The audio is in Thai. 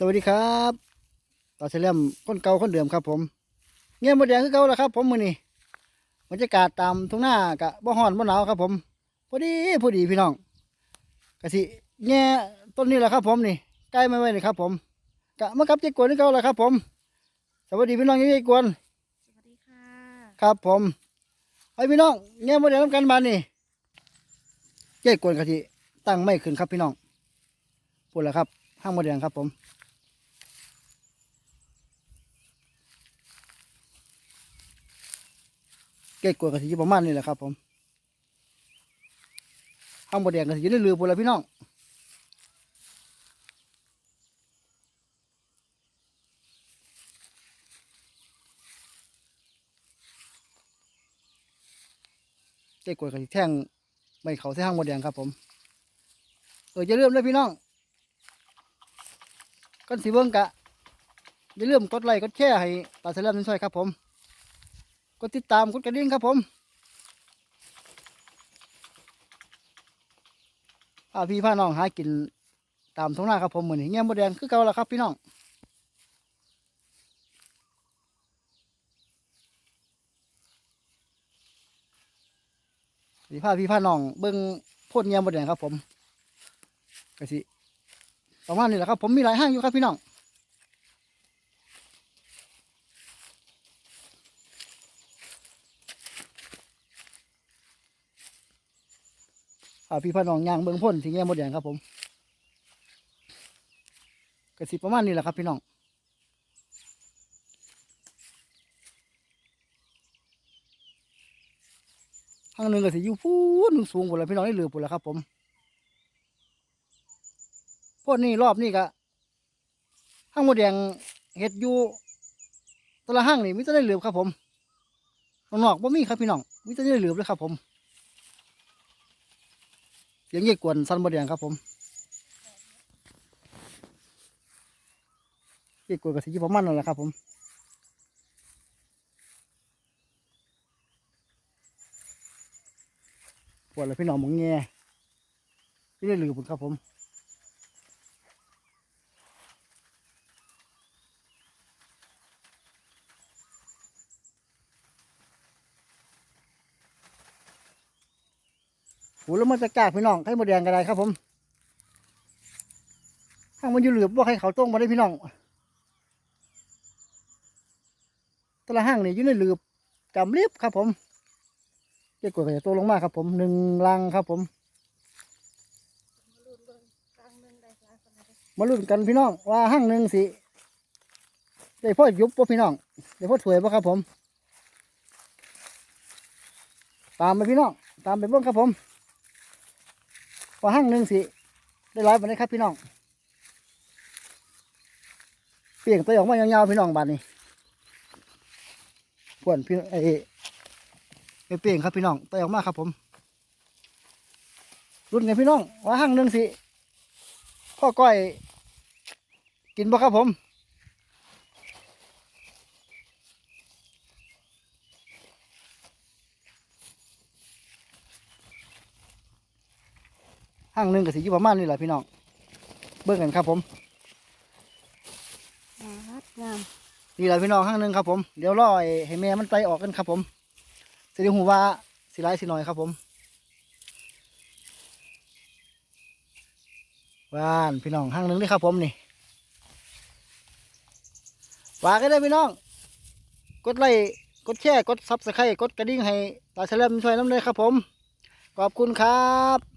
สวัสดีครับตาเสลียมคนเก่าคนเดิมครับ ผม เงี้ยหมดแดงคือเก่าแล้วครับ ผมมือนี้บรรยากาศตามทุ่งหน้ากะบ่ฮ้อนบ่หนาวครับ ผมพอดีพอดีพี่น้องกะสิแง่ต้นนี้แหละครับ ผมนี่ใกล้ไม่ไว้นี่ครับ ผมกะมากับเจ๊กวนคือเก่าแล้วครับ ผม สวัสดีพี่น้องเจ๊กวนสวัสดีค่ะครับ ผมไปพี่น้องแง่หมดแดงน้ำกันบานนี่เจ๊กวนกะสิตั้งไม่ขึ้นครับพี่น้องพูดแล้วครับห้างหมดแดงครับผม เกล็กล้วยกะทิประมาณนี้แหละครับ ผมข้างบนแดงกะทิยู่ในเรือพวกเราพี่น้องเกล็ดกล้วยกะทิแท่งไม่เขาใส่ห้างบนแดงครับ ผมเออจะเริ่มเลยพี่น้องก้อนสีเบิ้งกะอย่าลืมกดไลค์กดแชร์ให้ตาเสลิมนั่นช่วยครับผม กดติดตามกดกระดิ่งครับผมพาพี่พาน้องหากินตามท้องนาครับผมเหมือนเงี้ยมดแดงคือเก่าแล้วครับพี่น้องพี่พาพี่พาน้องเบิ้งพ่นเงี้ยมดแดงครับผมกสิประมาณนี้แหละครับผมมีหลายห้างอยู่ครับพี่น้อง อ่าพี่พ่อน้องยางเบิ่งพ่นสีแง่มดแดงครับผมกระสิประมาณนี้แหละครับพี่น้องข้างหนึ่งก็สิอยู่พูนสูงหมดเลยพี่น้องได้เหลือหมดแล้วครับ ผมพ่นนี่รอบนี้ก็ห้างหมดแดงเห็ดอยู่แตละห้างนี่มิจะได้เหลือครับผมนอกบ่มีครับพี่น้องมิจะได้เหลือเลยครับผม เสียงเยี่กวนสันบดแดงครับผมเยี่กวนกับสีประมาณนั่นแหละครับผมปวดเลยพี่น้องหมองแง่พี่ได้ลืมผมครับผม หแล้วมันจะกากพี่น้องให้มดแดงกันได้ครับผม ข้างมันอยู่เหลือบว่าให้เขาต้งมาได้พี่น้องแต่ละห้างนี่อยู่ในเหลือบจำเรียบครับผมเจ๊กวยก็จะโตลงมาครับผมหนึ่งลังครับผมมาลุ้นกันพี่น้องว่าห้างหนึ่งสิได้พ่อยุบป่พี่น้องได้พ่อถวยป่ครับผม ตามไปพี่น้อง ตามไปบิ้งครับผม ว่าห้างหนึ่งสิได้ร้อยวันนี้ครับพี่น้องเปลี่ยนตัวออกมายาวๆพี่น้องบานนี้พวนพี่ไอ้ไปเปลี่ยนครับพี่น้องตัวออกมาครับผมรุ่นไงพี่น้องว่าห้างหนึ่งสิพ่อก้อย กินบ่ครับผม ห้างหนึ่งกับสีอยู่ประมาณนี้แหละพี่น้องเบิ่งกันครับผมงามงามนี่แหละพี่น้องห้างหนึ่งครับผมเดี๋ยวรอไอ้ให้แม่มันไตออกกันครับผมสิได้หูว่าสิร้ายสิหน่อยครับผมว่านพี่น้องห้างหนึ่งนี่ครับผมนี่ฝากกันได้พี่น้อง กดไลค์กดแชร์กดซับสไครต์กดกระดิ่งให้ตาเฉลิมช่วยน้ำเลยครับผม ขอบคุณครับ